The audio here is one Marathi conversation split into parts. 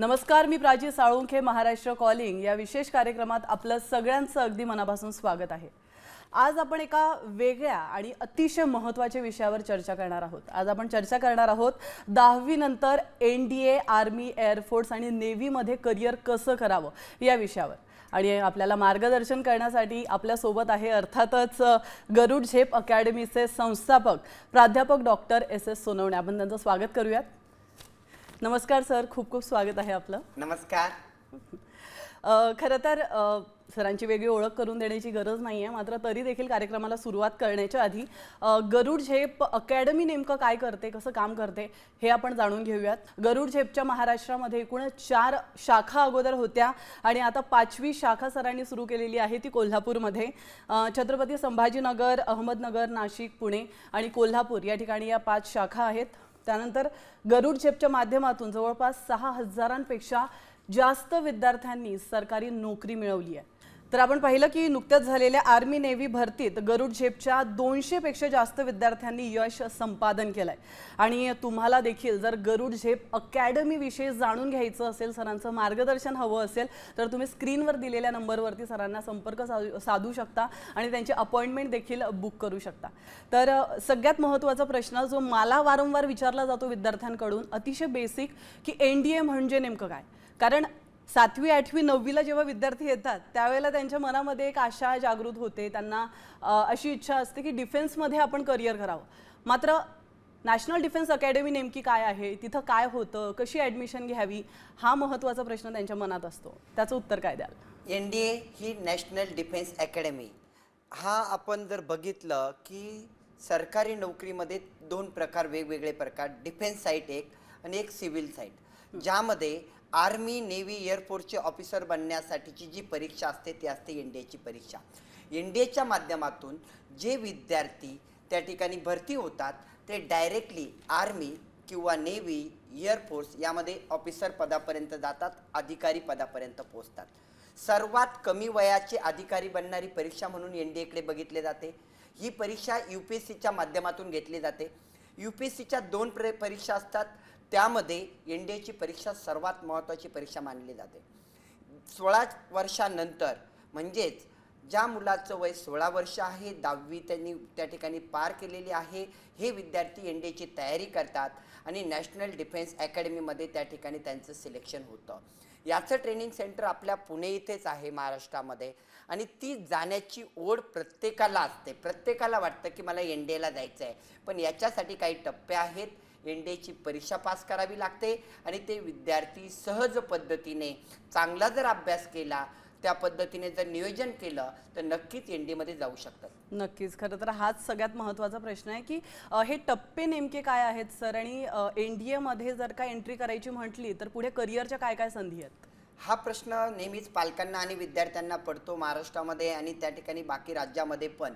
नमस्कार मी प्राची साळुंखे महाराष्ट्र कॉलिंग. या विशेष कार्यक्रमात आपलं सगळ्यांचं अगदी मनापासून स्वागत आहे. आज आपण एका वेगळ्या आणि अतिशय महत्त्वाच्या विषयावर चर्चा करणार आहोत. आज आपण चर्चा करणार आहोत दहावीनंतर N D A army air force आणि नेव्हीमध्ये करिअर कसं करावं या विषयावर. आणि आपल्याला मार्गदर्शन करण्यासाठी आपल्यासोबत आहे अर्थातच गरुड झेप अकॅडमीचे संस्थापक प्राध्यापक डॉक्टर एस एस सोनवणे. आपण त्यांचं स्वागत करूयात. नमस्कार सर खूप खूप स्वागत आहे आपलं. नमस्कार. अ, खरं तर अ, सरांची वेगळी ओळख करून देण्याची गरज नाही आहे मात्र तरी देखील कार्यक्रमाला सुरुवात करण्याच्या आधी अ, गरुड झेप अकॅडमी नेमकं काय करते कसं काम करते हे आपण जाणून घेऊयात. गरुड झेपच्या महाराष्ट्रामध्ये एकूण चार शाखा अगोदर होत्या आणि आता पाचवी शाखा सरांनी सुरू केलेली आहे ती कोल्हापूरमध्ये. अ, छत्रपती संभाजीनगर अहमदनगर नाशिक पुणे आणि कोल्हापूर या ठिकाणी या पाच शाखा आहेत. त्यानंतर गरुड झेपच्या माध्यमातून जवळपास सहा हजारांपेक्षा जास्त विद्यार्थ्यांनी सरकारी नोकरी मिळवली आहे. तर आपण पाहिलं की नुकत्याच झालेल्या आर्मी नेव्ही भरतीत गरुड झेपच्या दोनशेपेक्षा जास्त विद्यार्थ्यांनी यश संपादन केलं आहे आणि तुम्हाला देखील जर गरुड झेप अकॅडमीविषयी जाणून घ्यायचं असेल सरांचं मार्गदर्शन हवं असेल तर तुम्ही स्क्रीनवर दिलेल्या नंबरवरती सरांना संपर्क साधू साधू शकता आणि त्यांची अपॉइंटमेंट देखील बुक करू शकता. तर सगळ्यात महत्त्वाचा प्रश्न जो मला वारंवार विचारला जातो विद्यार्थ्यांकडून अतिशय बेसिक की एन डी ए म्हणजे नेमकं काय? कारण सातवी आठवी नववीला जेव्हा विद्यार्थी येतात त्यावेळेला त्यांच्या मनामध्ये एक आशा जागृत होते. त्यांना अशी इच्छा असते की डिफेन्समध्ये आपण करिअर करावं. मात्र नॅशनल डिफेन्स अकॅडमी नेमकी काय आहे? तिथं काय होतं? कशी ॲडमिशन घ्यावी? हा महत्त्वाचा प्रश्न त्यांच्या मनात असतो. त्याचं उत्तर काय द्याल? एन डी ए ही नॅशनल डिफेन्स अकॅडमी. हा आपण जर बघितलं की सरकारी नोकरीमध्ये दोन प्रकार वेगवेगळे प्रकार. डिफेन्स साईट एक आणि एक सिव्हिल साईट. ज्यामध्ये आर्मी नेव्ही एअरफोर्सचे ऑफिसर बनण्यासाठीची जी परीक्षा असते ती असते एन डी एची परीक्षा. एन डी एच्या माध्यमातून जे विद्यार्थी त्या ठिकाणी भरती होतात ते डायरेक्टली आर्मी किंवा नेव्ही एअरफोर्स यामध्ये ऑफिसर पदापर्यंत जातात अधिकारी पदापर्यंत पोहोचतात. सर्वात कमी वयाचे अधिकारी बनणारी परीक्षा म्हणून एन डी एकडे बघितले जाते. ही परीक्षा यू पी एस सीच्या माध्यमातून घेतली जाते. यू पी एस सीच्या दोन प्र परीक्षा असतात. त्यामध्ये एन डी एची परीक्षा सर्वात महत्त्वाची परीक्षा मानली जाते. सोळा वर्षानंतर म्हणजेच ज्या मुलाचं वय सोळा वर्ष आहे दहावी त्यांनी त्या ठिकाणी पार केलेली आहे हे विद्यार्थी एन डी एची तयारी करतात आणि नॅशनल डिफेन्स अकॅडमीमध्ये त्या ठिकाणी त्यांचं सिलेक्शन होतं. याचं ट्रेनिंग सेंटर आपल्या पुणे इथेच आहे महाराष्ट्रामध्ये. आणि ती जाण्याची ओढ प्रत्येकाला असते. प्रत्येकाला वाटतं की मला एन डी एला जायचं आहे पण याच्यासाठी काही टप्पे आहेत. एन डी एची परीक्षा पास करावी लागते आणि ते विद्यार्थी सहज पद्धतीने चांगला जर अभ्यास केला त्या पद्धतीने जर नियोजन केलं तर नक्कीच एनमध्ये जाऊ शकतात. नक्कीच. खरं तर हाच सगळ्यात महत्त्वाचा प्रश्न आहे की हे टप्पे नेमके काय आहेत सर? आणि एन डी एमध्ये जर का एंट्री करायची म्हटली तर पुढे करिअरच्या काय काय संधी आहेत? हा प्रश्न नेहमीच पालकांना आणि विद्यार्थ्यांना पडतो महाराष्ट्रामध्ये आणि त्या ठिकाणी बाकी राज्यामध्ये पण.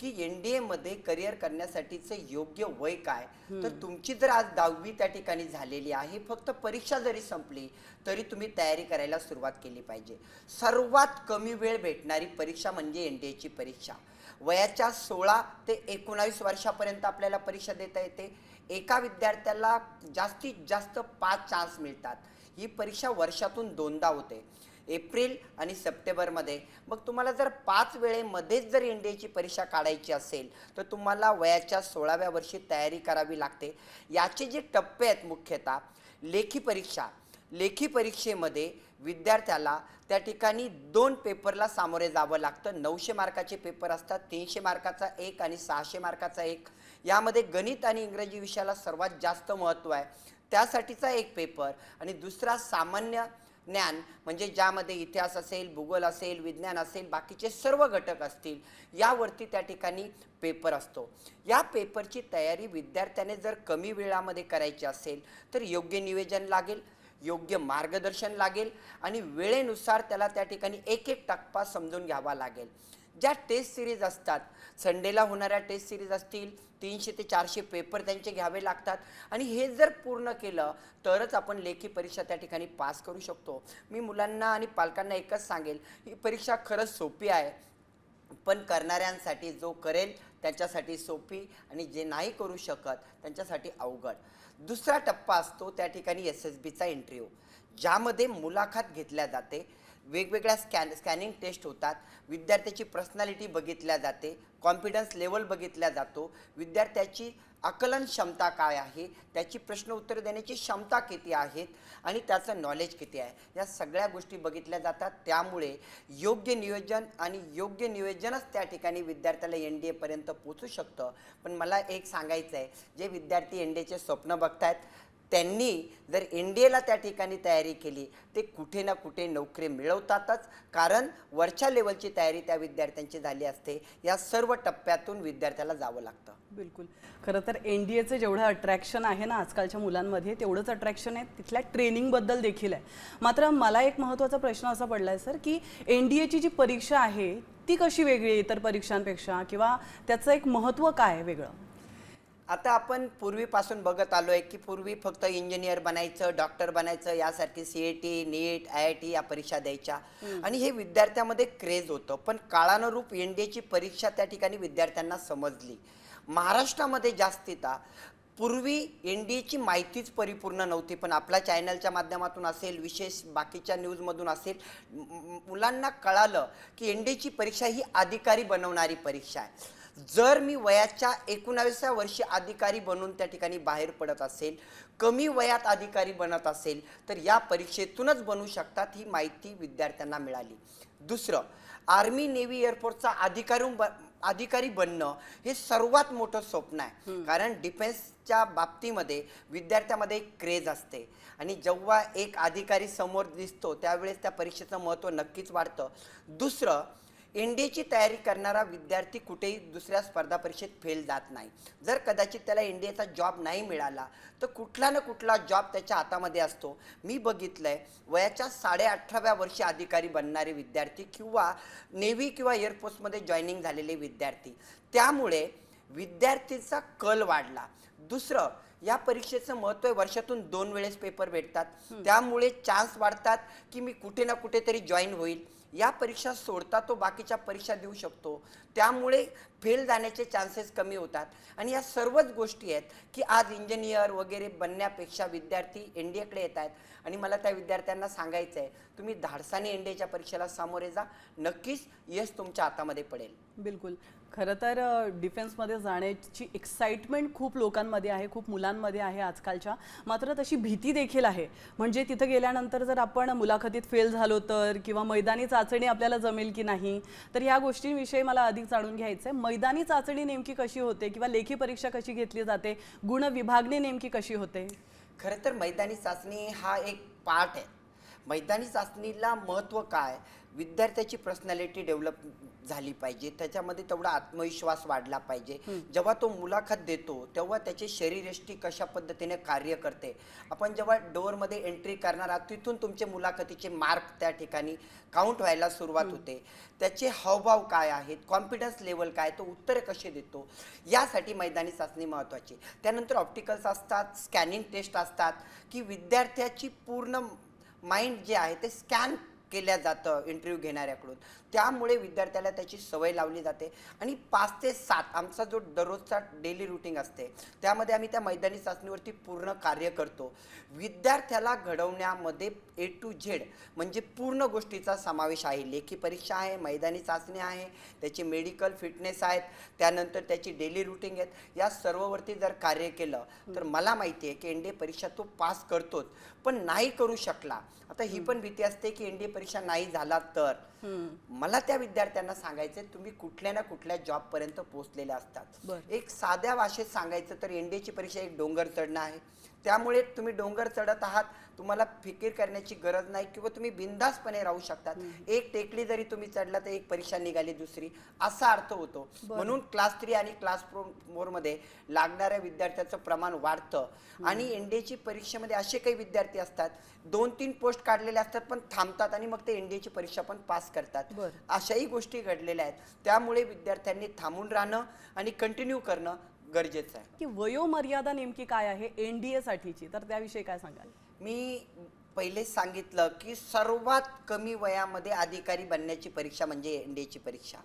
की एन डी एमध्ये करिअर करण्यासाठीचं योग्य वय काय? तर तुमची जर आज दहावी त्या ठिकाणी झालेली आहे फक्त परीक्षा जरी संपली तरी तुम्ही तयारी करायला सुरुवात केली पाहिजे. सर्वात कमी वेळ भेटणारी परीक्षा म्हणजे एन डी एची परीक्षा. वयाच्या सोळा ते एकोणावीस वर्षापर्यंत आपल्याला परीक्षा देता येते. एका विद्यार्थ्याला जास्तीत जास्त पाच चान्स मिळतात. ही परीक्षा वर्षातून दोनदा होते. एप्रिल आणि सप्टेंबरमध्ये. मग तुम्हाला जर पाच वेळेमध्येच जर एन डी एची परीक्षा काढायची असेल तर तुम्हाला वयाच्या सोळाव्या वर्षी तयारी करावी लागते. याचे जे टप्पे आहेत मुख्यतः लेखी परीक्षा. लेखी परीक्षेमध्ये विद्यार्थ्याला त्या ठिकाणी दोन पेपरला सामोरे जावं लागतं. नऊशे मार्काचे पेपर असतात तीनशे मार्काचा एक आणि सहाशे मार्काचा एक. यामध्ये गणित आणि इंग्रजी विषयाला सर्वात जास्त महत्त्व आहे. त्यासाठीचा एक पेपर आणि दुसरा सामान्य ज्ञान म्हणजे ज्यामध्ये इतिहास असेल भूगोल असेल विज्ञान असेल बाकीचे सर्व घटक असतील यावरती त्या ठिकाणी पेपर असतो. या पेपरची तयारी विद्यार्थ्याने जर कमी वेळामध्ये करायची असेल तर योग्य नियोजन लागेल योग्य मार्गदर्शन लागेल आणि वेळेनुसार त्याला त्या ठिकाणी एक एक टप्पा समजून घ्यावा लागेल. ज्या टेस्ट सिरीज असतात संडेला होणाऱ्या टेस्ट सिरीज असतील तीनशे ते चारशे पेपर त्यांचे घ्यावे लागतात. आणि हे जर पूर्ण केलं तरच आपण लेखी परीक्षा त्या ठिकाणी पास करू शकतो. मी मुलांना आणि पालकांना एकच सांगेल ही परीक्षा खरंच सोपी आहे. पण करणाऱ्यांसाठी जो करेल त्याच्यासाठी सोपी आणि जे नाही करू शकत त्यांच्यासाठी अवघड. दुसरा टप्पा असतो त्या ठिकाणी एस एस बीचा इंटरव्ह्यू ज्यामध्ये मुलाखत घेतल्या जाते वेगवेगळ्या स्कॅन स्कॅनिंग टेस्ट होतात. विद्यार्थ्याची पर्सनॅलिटी बघितल्या जाते. कॉन्फिडन्स लेवल बघितला जातो. विद्यार्थ्याची आकलन क्षमता काय आहे? त्याची प्रश्न उत्तर देण्याची क्षमता किती आहेत आणि त्याचं नॉलेज किती आहे? या सगळ्या गोष्टी बघितल्या जातात. त्यामुळे योग्य नियोजन आणि योग्य नियोजनच त्या ठिकाणी विद्यार्थ्याला एन डी एपर्यंत पोचू शकतं. पण मला एक सांगायचं आहे जे विद्यार्थी एन डी एचे स्वप्न बघतायत त्यांनी जर एन डी एला त्या ठिकाणी तयारी केली ते कुठे ना कुठे नोकरी मिळवतातच. कारण वरच्या लेवलची तयारी त्या विद्यार्थ्यांची झाली असते. या सर्व टप्प्यातून विद्यार्थ्याला जावं लागतं. बिलकुल. खरं तर एन डी एचं जेवढं अट्रॅक्शन आहे ना आजकालच्या मुलांमध्ये तेवढंच अट्रॅक्शन आहे. तिथल्या ट्रेनिंगबद्दल देखील आहे. मात्र मला एक महत्त्वाचा प्रश्न असा पडला आहे सर की एन डी एची जी परीक्षा आहे ती कशी वेगळी आहे इतर परीक्षांपेक्षा? किंवा त्याचं एक महत्त्व काय आहे वेगळं? आता आपण पूर्वीपासून बघत आलो आहे की पूर्वी फक्त इंजिनियर बनायचं डॉक्टर बनायचं यासारखी C A T NEET I I T या परीक्षा द्यायच्या. आणि हे विद्यार्थ्यामध्ये क्रेज होतं. पण काळानुरूप एन डी एची परीक्षा त्या ठिकाणी विद्यार्थ्यांना समजली. महाराष्ट्रामध्ये जास्तीता पूर्वी एन डी एची माहितीच परिपूर्ण नव्हती पण आपल्या चॅनलच्या माध्यमातून असेल विशेष बाकीच्या न्यूजमधून असेल मुलांना कळालं की एन डी एची परीक्षा ही अधिकारी बनवणारी परीक्षा आहे. जर मी वयाच्या एकोणावीसव्या वर्षी अधिकारी बनून त्या ठिकाणी बाहेर पडत असेल कमी वयात अधिकारी बनत असेल तर या परीक्षेतूनच बनू शकतात ही माहिती विद्यार्थ्यांना मिळाली. दुसरं आर्मी नेव्ही एअरफोर्सचा अधिकारी अधिकारी बनणं हे सर्वात मोठं स्वप्न आहे. कारण डिफेन्सच्या बाबतीमध्ये विद्यार्थ्यामध्ये एक क्रेज असते. आणि जेव्हा एक अधिकारी समोर दिसतो त्यावेळेस त्या परीक्षेचं महत्त्व नक्कीच वाढतं. दुसरं एची तयारी करणारा विद्यार्थी कुठेही दुसऱ्या स्पर्धा परीक्षेत फेल जात नाही. जर कदाचित त्याला एन डी एचा जॉब नाही मिळाला तर कुठला ना कुठला जॉब त्याच्या हातामध्ये असतो. मी बघितलं आहे वयाच्या साडे अठराव्या वर्षी अधिकारी बनणारे विद्यार्थी किंवा नेव्ही किंवा एअरफोर्समध्ये जॉईनिंग झालेले विद्यार्थी. त्यामुळे विद्यार्थीचा कल वाढला. दुसरं या परीक्षेचं महत्त्व आहे वर्षातून दोन वेळेस पेपर भेटतात. त्यामुळे चान्स वाढतात की मी कुठे ना कुठेतरी जॉईन होईल. या परीक्षा सोडता तो बाकीच्या परीक्षा देऊ शकतो. त्यामुळे फेल जाण्याचे चान्सेस कमी होतात. आणि या सर्वच गोष्टी आहेत की आज इंजिनियर वगैरे बनण्यापेक्षा विद्यार्थी एन डी एकडे येत आहेत. आणि मला त्या विद्यार्थ्यांना सांगायचं आहे तुम्ही धाडसाने एन डी एच्या परीक्षेला सामोरे जा. नक्कीच यश तुमच्या हातामध्ये पडेल. बिलकुल. खरं तर डिफेन्समध्ये जाण्याची एक्साइटमेंट खूप लोकांमध्ये आहे खूप मुलांमध्ये आहे आजकालच्या. मात्र तशी भीती देखील आहे. म्हणजे तिथं गेल्यानंतर जर आपण मुलाखतीत फेल झालो तर किंवा मैदानी चाचणी आपल्याला जमेल की नाही तर ह्या गोष्टींविषयी मला अधिक जाणून घ्यायचं आहे मैदानी चाचणी नेमकी कशी होते किंवा लेखी परीक्षा कशी घेतली जाते? गुण विभागणी नेमकी कशी होते? खरं तर मैदानी चाचणी हा एक पार्ट आहे. मैदानी चाचणीला महत्त्व काय? विद्यार्थ्याची पर्सनॅलिटी डेव्हलप झाली पाहिजे. त्याच्यामध्ये तेवढा आत्मविश्वास वाढला पाहिजे. जेव्हा तो मुलाखत देतो तेव्हा त्याची शरीरयष्टी कशा पद्धतीने कार्य करते? आपण जेव्हा डोअरमध्ये एंट्री करणार आहात तिथून तुमचे मुलाखतीचे मार्क त्या ठिकाणी काउंट व्हायला सुरुवात होते. त्याचे हावभाव काय आहेत? कॉन्फिडन्स लेवल काय? तो उत्तरे कसे देतो? यासाठी मैदानी चाचणी महत्त्वाची. त्यानंतर ऑप्टिकल्स असतात स्कॅनिंग टेस्ट असतात की विद्यार्थ्याची पूर्ण माइंड जे आहे ते स्कॅन केल्या जातं इंटरव्ह्यू घेणाऱ्याकडून. त्यामुळे विद्यार्थ्याला त्याची सवय लावली जाते. आणि पाच ते सात आमचा जो दररोजचा डेली रुटीन असते त्यामध्ये आम्ही त्या मैदानी चाचणीवरती पूर्ण कार्य करतो. विद्यार्थ्याला घडवण्यामध्ये ए टू झेड म्हणजे पूर्ण गोष्टीचा समावेश आहे. लेखी परीक्षा आहे मैदानी चाचणी आहे त्याची मेडिकल फिटनेस आहेत त्यानंतर त्याची डेली रुटीन आहेत. या सर्ववरती जर कार्य केलं तर मला माहिती आहे की एन डी ए परीक्षा तो पास करतोच. पण नाही करू शकला. आता ही पण भीती असते की एन डी ए परीक्षा नाही झाला तर. मला त्या विद्यार्थ्यांना सांगायचं तुम्ही कुठल्या ना कुठल्या जॉब पर्यंत पोहोचलेले असतात. एक साध्या भाषेत सांगायचं तर एन डी एची परीक्षा एक डोंगर चढणं आहे. त्यामुळे तुम्ही डोंगर चढत आहात तुम्हाला फिकीर करण्याची गरज नाही किंवा तुम्ही बिंदासपणे राहू शकतात. एक टेकडी जरी तुम्ही चढला तर एक परीक्षा निघाली दुसरी. असा अर्थ होतो. म्हणून क्लास थ्री आणि क्लास फोरमध्ये लागणाऱ्या विद्यार्थ्याचं प्रमाण वाढतं. आणि एनडीएची परीक्षेमध्ये असे काही विद्यार्थी असतात दोन तीन पोस्ट काढलेले असतात पण थांबतात आणि मग ते एनडीएची परीक्षा पण पास करतात. अशाही गोष्टी घडलेल्या आहेत. त्यामुळे विद्यार्थ्यांनी थांबून राहणं आणि कंटिन्यू करणं गरजेचं आहे. की वयोमर्यादा नेमकी काय आहे? एन डी एसाठीची तर त्याविषयी काय सांगाल? मी पहिलेच सांगितलं की सर्वात कमी वयामध्ये अधिकारी बनण्याची परीक्षा म्हणजे एनडीएची परीक्षा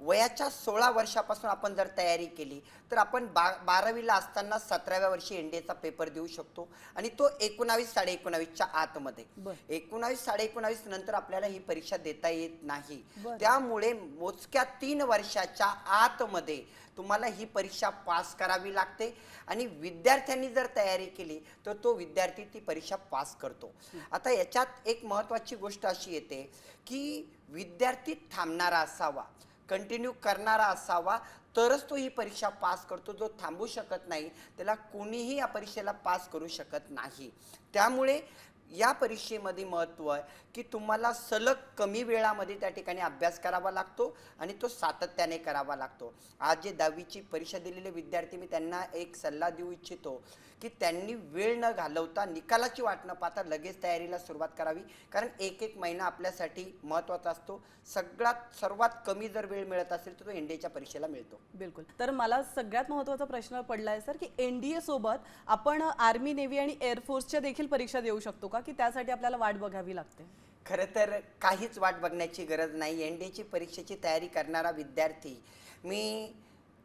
वयाच्या सोळा वर्षापासून आपण जर तयारी केली तर आपण बा बारावीला असताना सतराव्या वर्षी एनडीएचा पेपर देऊ शकतो आणि तो एकोणावीस साडे एकोणावीसच्या आतमध्ये. एकोणावीस साडे एकोणावीस नंतर आपल्याला ही परीक्षा देता येत नाही. त्यामुळे मोजक्या तीन वर्षाच्या आतमध्ये तुम्हाला ही परीक्षा पास करावी लागते. आणि विद्यार्थ्यांनी जर तयारी केली तर तो विद्यार्थी ती परीक्षा पास करतो. आता याच्यात एक महत्त्वाची गोष्ट अशी येते की विद्यार्थी थांबणारा असावा कंटिन्यू करणारा असावा तरच तो ही परीक्षा पास करतो. जो थांबू शकत नाही त्याला कोणीही या परीक्षेला पास करू शकत नाही. त्यामुळे या परीक्षेमध्ये महत्त्व आहे की तुम्हाला सलग कमी वेळामध्ये त्या ठिकाणी अभ्यास करावा लागतो आणि तो सातत्याने करावा लागतो. आज जे दहावीची परीक्षा दिलेले विद्यार्थी मी त्यांना एक सल्ला देऊ इच्छितो की त्यांनी वेळ न घालवता निकालाची वाट न पाहता लगेच तयारीला सुरुवात करावी. कारण एक एक महिना आपल्यासाठी महत्त्वाचा असतो. सगळ्यात सर्वात कमी जर वेळ मिळत असेल तर तो एनडीएच्या परीक्षेला मिळतो. बिलकुल. तर मला सगळ्यात महत्त्वाचा प्रश्न पडला आहे सर की एन डी सोबत आपण आर्मी नेव्ही आणि एअरफोर्सच्या देखील परीक्षा देऊ शकतो का? की त्यासाठी आपल्याला वाट बघावी लागते? खरं तर काहीच वाट बघण्याची गरज नाही. एन डी एची परीक्षेची तयारी करणारा विद्यार्थी मी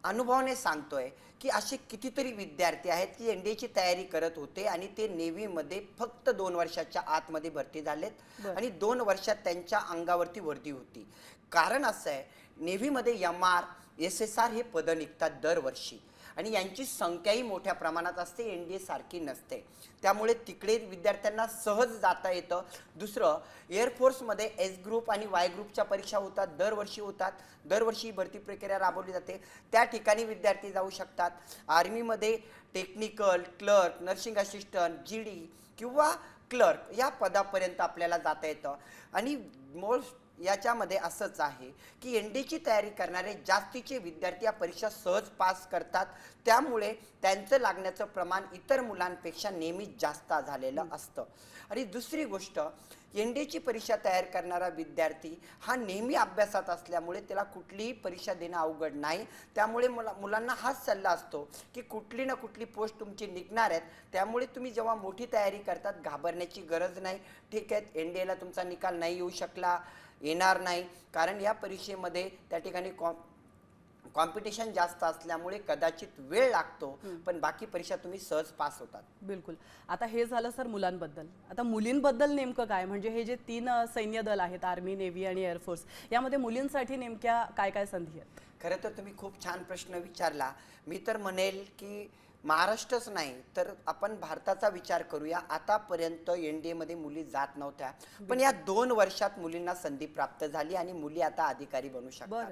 अनुभवाने सांगतोय की असे कितीतरी विद्यार्थी आहेत की एन डी एची तयारी करत होते आणि ते नेव्हीमध्ये फक्त दोन वर्षाच्या आतमध्ये भरती झालेत. आणि दोन वर्षात त्यांच्या अंगावरती वर्दी होती. कारण असं आहे नेव्हीमध्ये M R S S R हे पदं निघतात दरवर्षी. आणि यांची संख्याही मोठ्या प्रमाणात असते एन डी ए सारखी नसते. त्यामुळे तिकडे विद्यार्थ्यांना सहज जाता येतं. दुसरं एअरफोर्समध्ये एस ग्रुप आणि वाय ग्रुपच्या परीक्षा होतात दरवर्षी होतात. दरवर्षी ही भरती प्रक्रिया राबवली जाते. त्या ठिकाणी विद्यार्थी जाऊ शकतात. आर्मीमध्ये technical clerk nursing assistant G D किंवा क्लर्क या पदापर्यंत आपल्याला जाता येतं. आणि मोस्ट याच्यामध्ये असंच आहे की एन डीची तयारी करणारे जास्तीचे विद्यार्थी या परीक्षा सहज पास करतात. त्यामुळे त्यांचं लागण्याचं प्रमाण इतर मुलांपेक्षा नेहमीच जास्त झालेलं असतं. आणि दुसरी गोष्ट एन डीची परीक्षा तयार करणारा विद्यार्थी हा नेहमी अभ्यासात असल्यामुळे त्याला कुठलीही परीक्षा देणं अवघड नाही. त्यामुळे मुला मुलांना हाच सल्ला असतो की कुठली ना कुठली पोस्ट तुमची निघणार आहेत. त्यामुळे तुम्ही जेव्हा मोठी तयारी करतात घाबरण्याची गरज नाही. ठीक आहे एन डी एला तुमचा निकाल नाही येऊ शकला येणार नाही. कारण या परीक्षेमध्ये त्या ठिकाणी कॉम कॉम्पिटिशन जास्त असल्यामुळे कदाचित वेळ लागतो पण बाकी परीक्षा तुम्ही सहज पास होतात. बिलकुल. आता हे झालं सर मुलांबद्दल. आता मुलींबद्दल नेमकं काय? म्हणजे हे जे तीन सैन्य दल आहेत आर्मी नेव्ही आणि एअरफोर्स यामध्ये मुलींसाठी नेमक्या काय काय संधी आहेत? खरं तर तुम्ही खूप छान प्रश्न विचारला. मी तर म्हणेल की महाराष्ट्रच नाही तर आपण भारताचा विचार करूया. आतापर्यंत एन डी एमध्ये मुली जात नव्हत्या. पण या दोन वर्षात मुलींना संधी प्राप्त झाली आणि मुली आता अधिकारी बनू शकतात.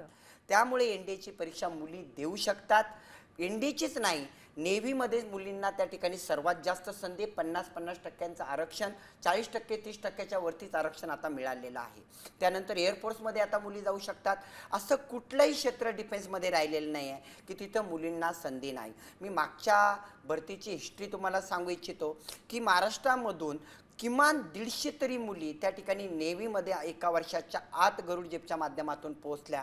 त्यामुळे एन डी एची परीक्षा मुली देऊ शकतात. एन डीचीच नाही नेव्हीमध्ये मुलींना त्या ठिकाणी सर्वात जास्त संधी पन्नास पन्नास टक्क्यांचं आरक्षण चाळीस टक्के तीस टक्क्याच्या वरतीच आरक्षण आता मिळालेलं आहे. त्यानंतर एअरफोर्समध्ये आता मुली जाऊ शकतात. असं कुठलंही क्षेत्र डिफेन्समध्ये राहिलेलं नाही आहे की तिथं मुलींना संधी नाही. मी मागच्या भरतीची हिस्ट्री तुम्हाला सांगू इच्छितो की महाराष्ट्रामधून किमान दीडशे तरी मुली त्या ठिकाणी नेव्हीमध्ये एका वर्षाच्या आत गरुड जेपच्या माध्यमातून पोहोचल्या.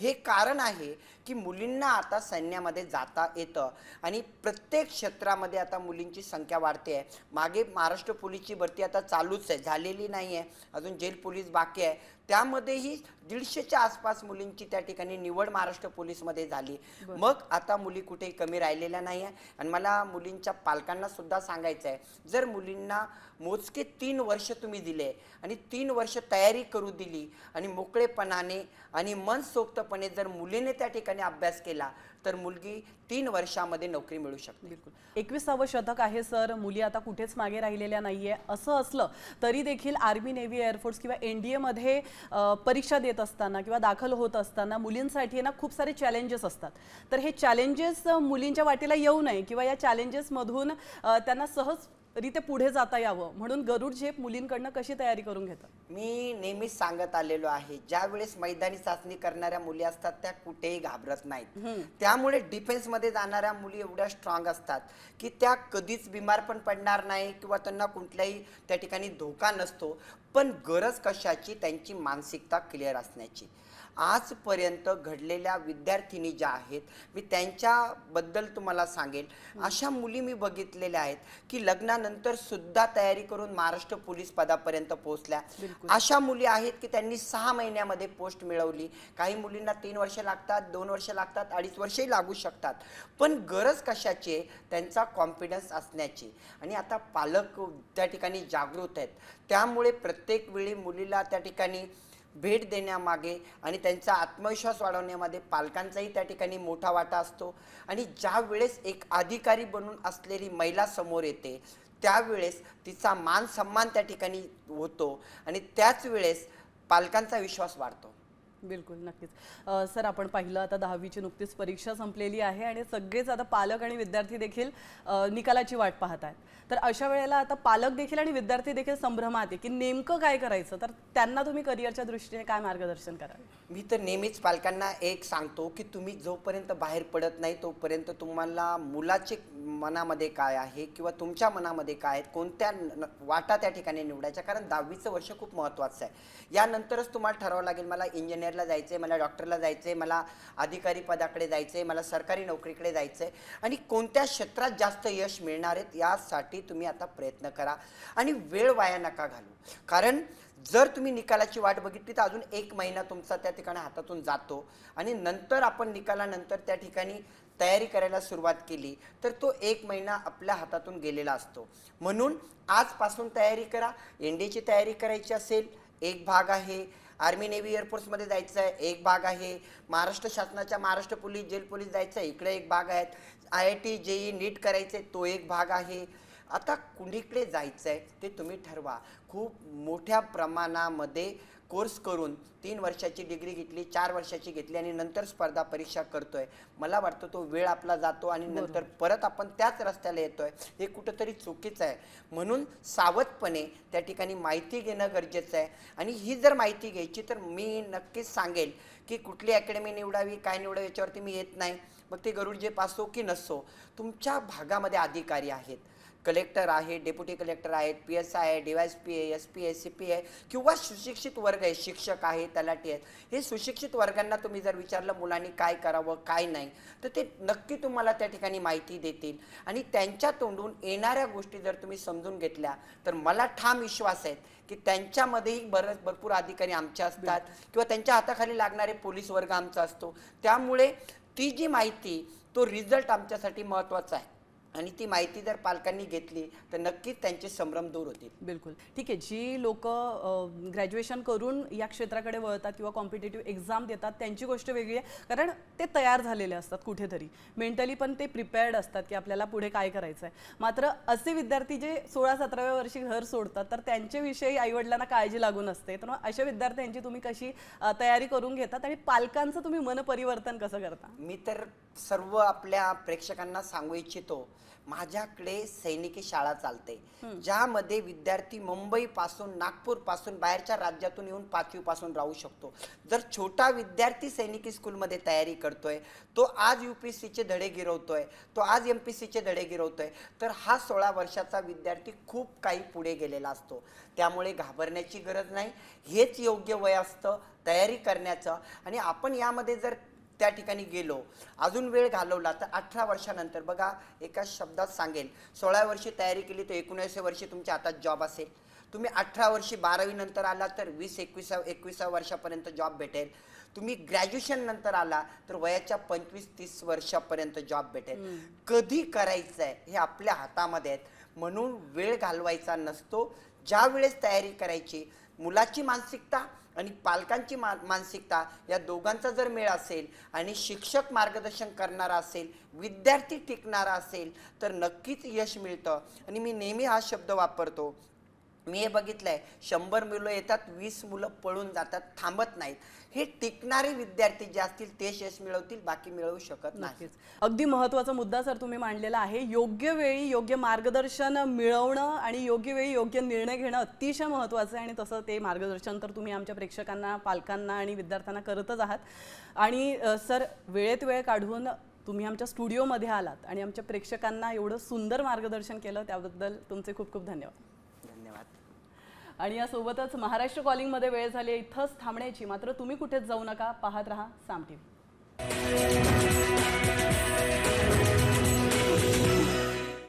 हे कारण आहे की मुलींना आता सैन्यामध्ये जाता येतं आणि प्रत्येक क्षेत्रामध्ये आता मुलींची संख्या वाढते आहे. मागे महाराष्ट्र पोलीसची भरती आता चालूच आहे झालेली नाही आहे. अजून जेल पोलीस बाकी आहे. त्यामध्येही दीडशेच्या आसपास मुलींची त्या ठिकाणी निवड महाराष्ट्र पोलीसमध्ये झाली. मग आता मुली कुठेही कमी राहिलेल्या नाही आहे. आणि मला मुलींच्या पालकांना सुद्धा सांगायचं आहे. जर मुलींना मोजके तीन वर्ष तुम्ही दिले. आणि तीन वर्ष तयारी करू दिली. आणि मोकळेपणाने आणि मनसोक्तपणे जर मुलीने त्या ठिकाणी अभ्यास केला तर मुलगी तीन वर्षामध्ये नोकरी मिळू शकते. बिलकुल. एकविसावं शतक आहे सर. मुली आता कुठेच मागे राहिलेल्या नाहीये. असं असलं तरी देखील आर्मी नेव्ही एअरफोर्स किंवा एन डी एमध्ये परीक्षा देत असताना किंवा दाखल होत असताना मुलींसाठी ना खूप सारे चॅलेंजेस असतात. तर हे चॅलेंजेस मुलींच्या वाटेला येऊ नये किंवा या चॅलेंजेसमधून त्यांना सहज रिते पुढे जाता यावं. म्हणून गरुड झेप मुलींकडनं कशी तयारी करून घेतात? मी नेहमीच सांगत आलेलो आहे ज्या वेळेस मैदानी चाचणी करणाऱ्या मुली असतात त्या कुठेही घाबरत नाहीत. त्यामुळे डिफेन्समध्ये जाणाऱ्या मुली एवढ्या स्ट्रॉंग असतात की त्या कधीच बिमार पण पडणार नाही किंवा त्यांना कुठल्याही त्या ठिकाणी धोका नसतो पण गरज कशाची? त्यांची मानसिकता क्लिअर असण्याची. आजपर्यंत घडलेल्या विद्यार्थिनी ज्या आहेत मी त्यांच्याबद्दल तुम्हाला सांगेल. अशा मुली मी बघितलेल्या आहेत की लग्नानंतर सुद्धा तयारी करून महाराष्ट्र पोलीस पदापर्यंत पोहोचल्या. अशा मुली आहेत की त्यांनी सहा महिन्यामध्ये पोस्ट मिळवली. काही मुलींना तीन वर्ष लागतात दोन वर्ष लागतात अडीच वर्षही लागू शकतात. पण गरज कशाची आहे? त्यांचा कॉन्फिडन्स असण्याची. आणि आता पालक त्या ठिकाणी जागृत आहेत. त्यामुळे प्रत्येक वेळी मुलीला त्या ठिकाणी भेट देण्यामागे आणि त्यांचा आत्मविश्वास वाढवण्यामध्ये पालकांचाही त्या ठिकाणी मोठा वाटा असतो. आणि ज्या वेळेस एक अधिकारी बनून असलेली महिला समोर येते त्यावेळेस तिचा मान सन्मान त्या ठिकाणी होतो आणि त्याच वेळेस पालकांचा विश्वास वाढतो. बिलकुल नक्कीच. सर आपण पाहिलं आता दहावीची नुकतीच परीक्षा संपलेली आहे आणि सगळेच आता पालक आणि विद्यार्थी देखील निकालाची वाट पाहत आहेत. तर अशा वेळेला आता पालक देखील आणि विद्यार्थी देखील संभ्रमात आहे की नेमकं काय करायचं? तर त्यांना तुम्ही करिअरच्या दृष्टीने काय मार्गदर्शन कराल? मी तर नेहमीच पालकांना एक सांगतो की तुम्ही जोपर्यंत बाहेर पडत नाही तोपर्यंत तुम्हाला मुलाचे मनामध्ये काय आहे किंवा तुमच्या मनामध्ये काय आहेत कोणत्या वाटा त्या ठिकाणी निवडायच्या? कारण दहावीचं वर्ष खूप महत्त्वाचं आहे. यानंतरच तुम्हाला ठरावं लागेल मला इंजिनियरला जायचं आहे मला डॉक्टरला जायचं आहे मला अधिकारी पदाकडे जायचं आहे मला सरकारी नोकरीकडे जायचं आहे आणि कोणत्या क्षेत्रात जास्त यश मिळणार आहेत यासाठी तुम्ही आता प्रयत्न करा आणि वेळ वाया नका घालू. कारण जर तुम्ही निकालाची वाट बघितली तर अजून एक महिना तुमचा त्या ठिकाणी हातातून जातो. आणि नंतर आपण निकालानंतर त्या ठिकाणी तयारी करायला सुरुवात केली तर तो एक महिना आपल्या हातातून गेलेला असतो. म्हणून आजपासून तयारी करा. एन डीची तयारी करायची असेल एक भाग आहे. आर्मी नेव्ही एअरफोर्समध्ये जायचं आहे एक भाग आहे. महाराष्ट्र शासनाच्या महाराष्ट्र पोलीस जेल पोलीस जायचं आहे इकडे एक भाग आहेत. I I T JEE NEET करायचं आहे तो एक भाग आहे. आता कुणीकडे जायचं आहे ते तुम्ही ठरवा. खूप मोठ्या प्रमाणामध्ये कोर्स करून तीन वर्षाची डिग्री घेतली चार वर्षाची घेतली आणि नंतर स्पर्धा परीक्षा करतोय. मला वाटतं तो वेळ आपला जातो आणि नंतर परत आपण त्याच रस्त्याला येतोय. हे कुठंतरी चुकीचं आहे. म्हणून सावधपणे त्या ठिकाणी माहिती घेणं गरजेचं आहे. आणि ही जर माहिती घ्यायची तर मी नक्कीच सांगेल की कुठली अकॅडमी निवडावी काय निवडावी याच्यावरती मी येत नाही. मग ते गरुड जे पासो की नसो. तुमच्या भागामध्ये अधिकारी आहेत. कलेक्टर आहे डेप्युटी कलेक्टर आहेत पी एस आय आहे डी वाय एस पी आहे एस पी आहे सी पी आहे किंवा सुशिक्षित वर्ग आहे शिक्षक आहे तलाठी आहेत. हे सुशिक्षित वर्गांना तुम्ही जर विचारलं मुलांनी काय करावं काय नाही तर ते नक्की तुम्हाला त्या ठिकाणी माहिती देतील. आणि त्यांच्या तोंडून येणाऱ्या गोष्टी जर तुम्ही समजून घेतल्या तर मला ठाम विश्वास आहे की त्यांच्यामध्येही बरंच भरपूर अधिकारी आमचे असतात किंवा त्यांच्या हाताखाली लागणारे पोलीस वर्ग आमचा असतो. त्यामुळे ती जी माहिती तो रिझल्ट आमच्यासाठी महत्त्वाचा आहे. आणि ती माहिती जर पालकांनी घेतली तर नक्कीच त्यांचे संभ्रम दूर होतील. बिलकुल. ठीक आहे जी लोक ग्रॅज्युएशन करून या क्षेत्राकडे वळतात किंवा कॉम्पिटेटिव्ह एक्झाम देतात त्यांची गोष्ट वेगळी आहे. कारण ते तयार झालेले असतात कुठेतरी. मेंटली पण ते प्रिपेअर्ड असतात की आपल्याला पुढे काय करायचं आहे मात्र असे विद्यार्थी जे सोळा सतराव्या वर्षी घर सोडतात तर त्यांच्याविषयी आईवडिलांना काळजी लागून असते तर मग अशा विद्यार्थ्यांची तुम्ही कशी तयारी करून घेतात आणि पालकांचं तुम्ही मन परिवर्तन कसं करता? मी तर सर्व आपल्या प्रेक्षकांना सांगू इच्छितो माझ्याकडे सैनिकी शाळा चालते. ज्यामध्ये विद्यार्थी मुंबई पासून नागपूरपासून बाहेरच्या राज्यातून येऊन पाचवी पासून राहू शकतो. जर छोटा विद्यार्थी सैनिकी स्कूलमध्ये तयारी करतोय तो आज यू पी सीचे धडे गिरवतोय तो आज एम पी सीचे धडे गिरवतोय तर हा सोळा वर्षाचा विद्यार्थी खूप काही पुढे गेलेला असतो. त्यामुळे घाबरण्याची गरज नाही. हेच योग्य वय असतं तयारी करण्याचं. आणि आपण यामध्ये जर त्या ठिकाणी गेलो. अजून वेळ घालवला तर अठरा वर्षानंतर बघा एका शब्दात सांगेल सोळा वर्षी तयारी केली तर एकोणीसशे वर्षी तुमच्या हातात जॉब असेल. तुम्ही अठरा वर्षी बारावी नंतर आला तर वीस एकविसा एकविसा वर्षापर्यंत जॉब भेटेल. तुम्ही ग्रॅज्युएशन नंतर आला तर वयाच्या पंचवीस तीस वर्षापर्यंत जॉब भेटेल. कधी करायचं आहे हे आपल्या हातामध्ये आहेत. म्हणून वेळ घालवायचा नसतो. ज्या वेळेस तयारी करायची मुलाची मानसिकता आणि पालकांची मा मानसिकता या दोघांचा जर मेळ असेल आणि शिक्षक मार्गदर्शन करणारा असेल विद्यार्थी टिकणारा असेल तर नक्कीच यश मिळतं. आणि मी नेहमी हा शब्द वापरतो मी हे बघितलंय शंभर मुलं येतात वीस मुलं पळून जातात थांबत नाहीत. हे टिकणारे विद्यार्थी जे असतील तेच यश मिळवतील बाकी मिळवू शकत नाही नक्कीच अगदी महत्त्वाचा मुद्दा सर तुम्ही मांडलेला आहे. योग्य वेळी योग्य मार्गदर्शन मिळवणं आणि योग्य वेळी योग्य निर्णय घेणं अतिशय महत्त्वाचं आहे आणि तसं ते मार्गदर्शन तर तुम्ही आमच्या प्रेक्षकांना पालकांना आणि विद्यार्थ्यांना करतच आहात. आणि सर वेळेत वेळ काढून तुम्ही आमच्या स्टुडिओमध्ये आलात आणि आमच्या प्रेक्षकांना एवढं सुंदर मार्गदर्शन केलं त्याबद्दल तुमचे खूप खूप धन्यवाद. आणि यासोबतच महाराष्ट्र कॉलिंगमध्ये वेळ झाली आहे. इथंच थांबण्याची. मात्र तुम्ही कुठेच जाऊ नका. पाहत राहा साम टीव्ही.